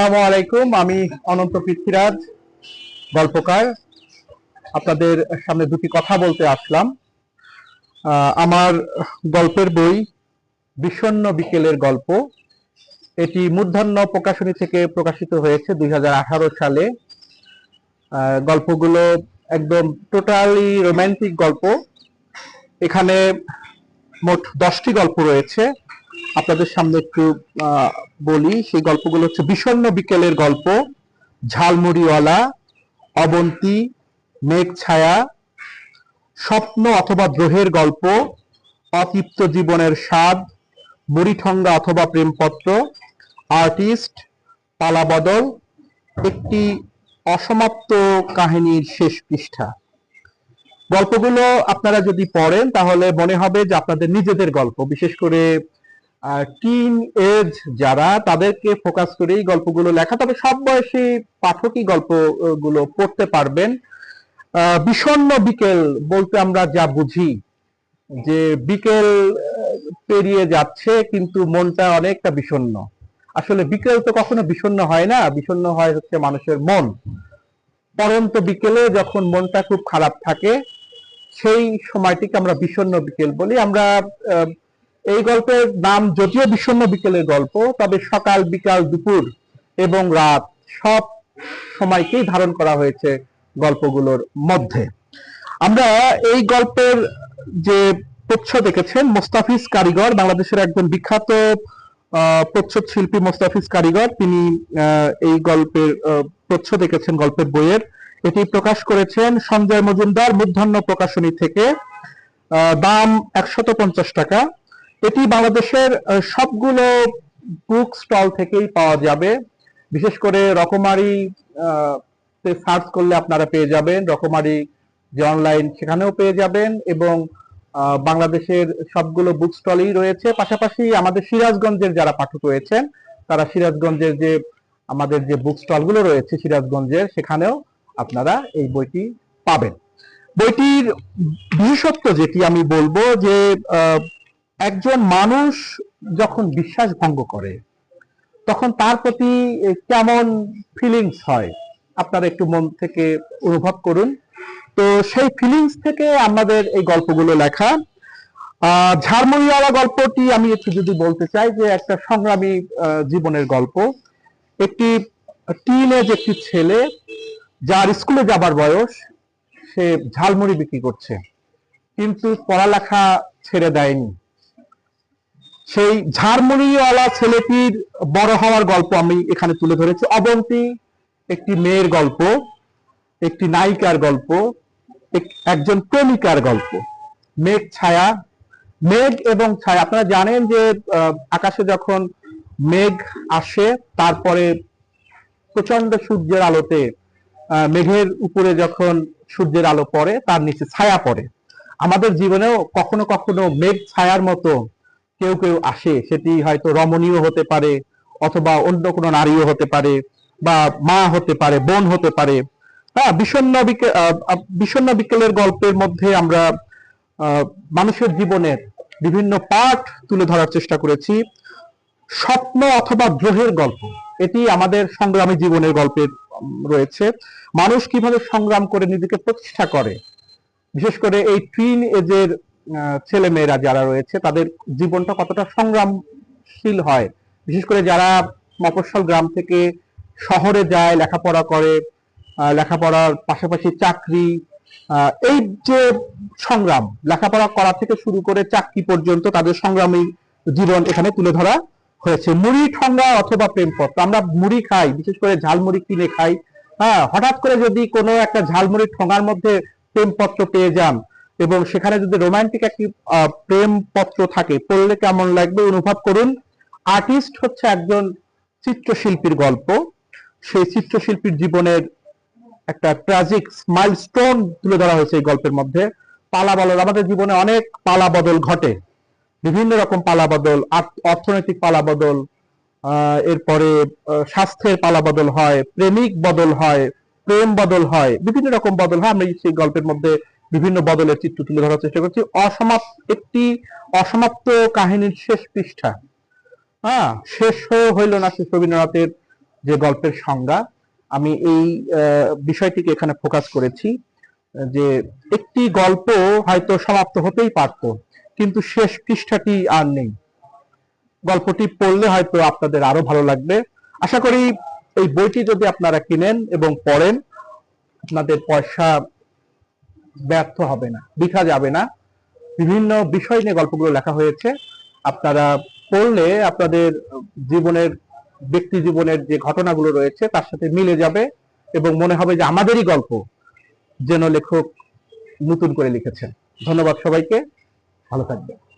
আসসালামু আলাইকুম, আমি অনন্ত পৃথ্বীরাজ, গল্পকার। আপনাদের সামনে দুটি কথা বলতে আসলাম। আমার গল্পের বই বিষণ্ণ বিকেলের গল্প। এটি মূর্ধন্য প্রকাশনী থেকে প্রকাশিত হয়েছে দুই হাজার আঠারো সালে। গল্পগুলো একদম টোটালি রোমান্টিক গল্প। এখানে মোট দশটি গল্প রয়েছে। আপনাদের সামনে একটু বলি, সেই গল্পগুলো হচ্ছে বিষণ্ণ বিকেলের গল্প, ঝালমুড়িওয়ালা, অবন্তী মেঘ ছায়া স্বপ্ন অথবা দ্রোহের গল্প, অতৃপ্ত জীবনের স্বাদ বুড়িঠঙ্গা অথবা প্রেমপত্র, আর্টিস্ট, পালাবদল, একটি অসমাপ্ত কাহিনীর শেষ পৃষ্ঠা। গল্পগুলো আপনারা যদি পড়েন তাহলে মনে হবে যে আপনাদের নিজেদের গল্প, বিশেষ করে টিন এজ যারা তাদেরকে ফোকাস করে এই গল্পগুলো লেখা। তবে সব বয়সী পাঠকই গল্পগুলো পড়তে পারবেন। আহ, বিষণ্ণ বিকেল বলতে আমরা যা বুঝি যে বিকেল পেরিয়ে যাচ্ছে কিন্তু মনটা অনেকটা বিষণ্ণ আসলে বিকেল তো কখনো বিষণ্ণ হয় না বিষণ্ণ হয় হচ্ছে মানুষের মন। পরন্ত বিকেলে যখন মনটা খুব খারাপ থাকে সেই সময়টিকে আমরা বিষণ্ণ বিকেল বলি। আমরা এই গল্পের নাম যদিও বিষণ্ণ বিকেলের গল্প তবে সকাল বিকাল দুপুর এবং রাত সব সময়কেই ধারণ করা হয়েছে গল্পগুলোর মধ্যে। আমরা এই গল্পের যে প্রচ্ছ দেখেছেন মোস্তাফিজ কারিগর বাংলাদেশের একজন বিখ্যাত প্রচ্ছদ শিল্পী মোস্তাফিজ কারিগর তিনি এই গল্পের আহ, প্রচ্ছদ দেখেছেন গল্পের বইয়ের। এটি প্রকাশ করেছেন সঞ্জয় মজুমদার মূর্ধন্য প্রকাশনী থেকে। দাম একশত পঞ্চাশ টাকা। এটি বাংলাদেশের সবগুলো বুক স্টল থেকেই পাওয়া যাবে। বিশেষ করে রকমারি তে সার্চ করলে আপনারা পেয়ে যাবেন। রকমারি যে অনলাইন সেখানেও পেয়ে যাবেন এবং বাংলাদেশের সবগুলো বুক স্টলেই রয়েছে। পাশাপাশি আমাদের সিরাজগঞ্জের যারা পাঠক রয়েছেন, তারা সিরাজগঞ্জের যে, আমাদের যে বুক স্টলগুলো রয়েছে সিরাজগঞ্জের, সেখানেও আপনারা এই বইটি পাবেন। বইটির বিশেষত্ব যেটি আমি বলব যে একজন মানুষ যখন বিশ্বাস ভঙ্গ করে, তখন তার প্রতি কেমন ফিলিংস হয়? আপনারা একটু মন থেকে অনুভব করুন। তো সেই ফিলিংস থেকে আমাদের এই গল্পগুলো লেখা। ঝাড়মুড়িওয়ালা গল্পটি আমি একটু যদি বলতে চাই যে একটা সংগ্রামী জীবনের গল্প। একটি টিন এজ একটি ছেলে, যার স্কুলে যাবার বয়স, সে ঝালমুড়ি বিক্রি করছে। কিন্তু পড়ালেখা ছেড়ে দেয়নি। সেই ঝাড়মুড়িওয়ালা ছেলেটির বড় হওয়ার গল্প আমি এখানে তুলে ধরেছি। অবন্তী একটি মেয়ের গল্প, একটি নায়িকার গল্প, এক- একজন প্রেমিকার গল্প। মেঘ, ছায়া, মেঘ এবং ছায়া। আপনারা জানেন যে আকাশে যখন মেঘ আসে, তারপরে প্রচণ্ড সূর্যের আলোতে মেঘের উপরে যখন সূর্যের আলো পড়ে, তার নিচে ছায়া পড়ে। আমাদের জীবনেও কখনো কখনো মেঘ, ছায়ার মতো কেউ কেউ আসে সেটি হয়তো রমণীয় হতে পারে অথবা অন্য কোনো নারীও হতে পারে বা মা হতে পারে বোন হতে পারে। হ্যাঁ বিষণ্ণ বিকেল বিষণ্ণ বিকেলের গল্পের মধ্যে আমরা মানুষের জীবনের বিভিন্ন পার্ট তুলে ধরার চেষ্টা করেছি। স্বপ্ন অথবা দ্রোহের গল্প এটি আমাদের সংগ্রামী জীবনের গল্পের উম, রয়েছে। মানুষ কীভাবে সংগ্রাম করে নিজেকে প্রতিষ্ঠা করে? বিশেষ করে এই টুইন এজের ছেলে মেয়েরা যারা রয়েছে, তাদের জীবনটা কতটা সংগ্রামশীল হয়। বিশেষ করে যারা মফস্বল গ্রাম থেকে শহরে যায়, লেখাপড়া করে লেখাপড়ার পাশাপাশি চাকরি এই যে সংগ্রাম, লেখাপড়া করা থেকে শুরু করে চাকরি পর্যন্ত তাদের সংগ্রামী জীবন এখানে তুলে ধরা হয়েছে। মুড়ি ঠঙ্গা অথবা প্রেমপত্র আমরা মুড়ি খাই, বিশেষ করে ঝালমুড়ি কিনে খাই। হ্যাঁ হঠাৎ করে যদি কোনো একটা ঝালমুড়ি ঠোঙার মধ্যে প্রেমপত্র পেয়ে যান এবং সেখানে যদি রোমান্টিক একটি আহ, প্রেমপত্র থাকে পড়লে কেমন লাগবে অনুভব করুন। আর্টিস্ট হচ্ছে একজন চিত্রশিল্পীর গল্প। সেই চিত্রশিল্পীর জীবনের একটা ট্রাজিক মাইলস্টোন তুলে ধরা হয়েছে এই গল্পের মধ্যে। পালা বদল আমাদের জীবনে অনেক পালা বদল ঘটে। বিভিন্ন রকম পালা বদল অর্থনৈতিক পালা বদল এরপরে স্বাস্থ্যের পালা বদল হয় প্রেমিক বদল হয় প্রেম বদল হয় বিভিন্ন রকম বদল হয়। আমরা সেই গল্পের মধ্যে বিভিন্ন বদলের চিত্র তুলে ধরার চেষ্টা করছি। অসমাপ্ত, একটি অসমাপ্ত কাহিনীর শেষ পৃষ্ঠা। হ্যাঁ শেষ হইল না শেষ রবীন্দ্রনাথের যে গল্পের সংজ্ঞা। আমি এই বিষয়টিকে এখানে ফোকাস করেছি, যে একটি গল্প হয়তো সমাপ্ত হতেই পারত, কিন্তু শেষ পৃষ্ঠাটি আর নেই। গল্পটি পড়লে হয়তো আপনাদের আরও ভালো লাগবে। আশা করি এই বইটি যদি আপনারা কিনেন এবং পড়েন, আপনাদের পয়সা ব্যর্থ হবে না বৃথা যাবে না। বিভিন্ন বিষয় নিয়ে গল্পগুলো লেখা হয়েছে। আপনারা পড়লে আপনাদের জীবনের, ব্যক্তি জীবনের যে ঘটনাগুলো রয়েছে, তার সাথে মিলে যাবে এবং মনে হবে যে আমাদেরই গল্প যেন লেখক নতুন করে লিখেছেন। ধন্যবাদ সবাইকে। ভালো থাকবেন।